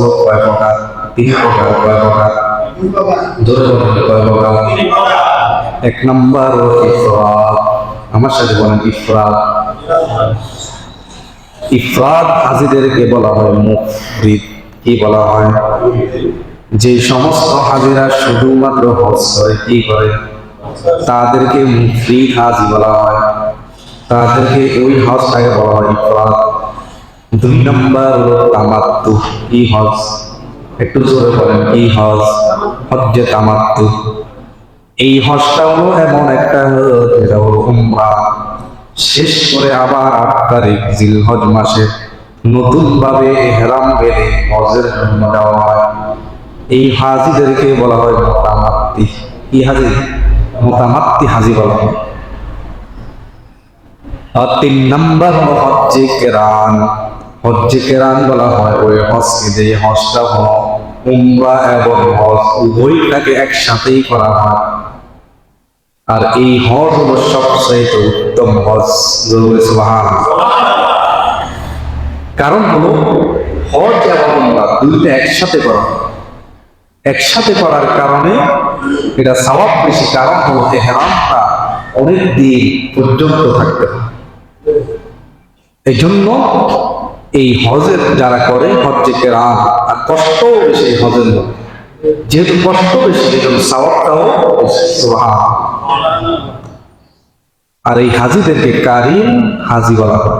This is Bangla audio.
হলো কয় প্রকার, তিন প্রকার কয় প্রকার ধরে বলেন কয় প্রকার। এক নম্বর ইফরাদ আমার সাথে বলেন ইফরাদ ইফরাদ হাজিদেরকে বলা হয় মুফরিদ। কি বলা হয়? যে সমস্ত হাজিরা শুধুমাত্র হজ করে, কি করে? তাদেরকে মুফরিদ হাজি বলা হয়। তাদেরকে ওই হজটাকে বলা হয় ইফরাদ দুই নম্বর হলো তামাত্তু কি হজ। একটু জোরে বলেন কি হজ, হজ্জে তামাত্তু। এই হজটা হলো এমন একটা হজ যেটা হলো উমরা। শেষ করে আবার আট তারিখ জিলহজ মাসে নতুন ভাবে হেরাম বেঁধে হজের জন্য যাওয়া হয়। এই হাজিদেরকে বলা হয় মোতামাত্তি। কি হাজি? মোতামাত্তি হাজি বলা হয়। আর তিন নম্বর হজ্জে কেরান। হজ্জে কেরান বলা হয়, ওই হজকে যে হজটা হলো, উমরা এবং হজ উভয়টাকে একসাথেই করা হয়। আর এই হজ হলো সবচেয়ে উত্তম হজ কারণ হলো, হজ এবং উমরা দুইটা একসাথে করা। একসাথে করার কারণে এটা সওয়াব বেশি, কারণ হলো এহরামটা অনেক দিন পর্যন্ত থাকতে হয়। এই জন্য এই হজের যারা করে হজ্জে কেরাম আর কষ্ট বেশি হজের যেহেতু কষ্ট বেশি সেজন্য জন্য সওয়াবটাও। আর এই হাজিদেরকে কারিম হাজি বলা হয়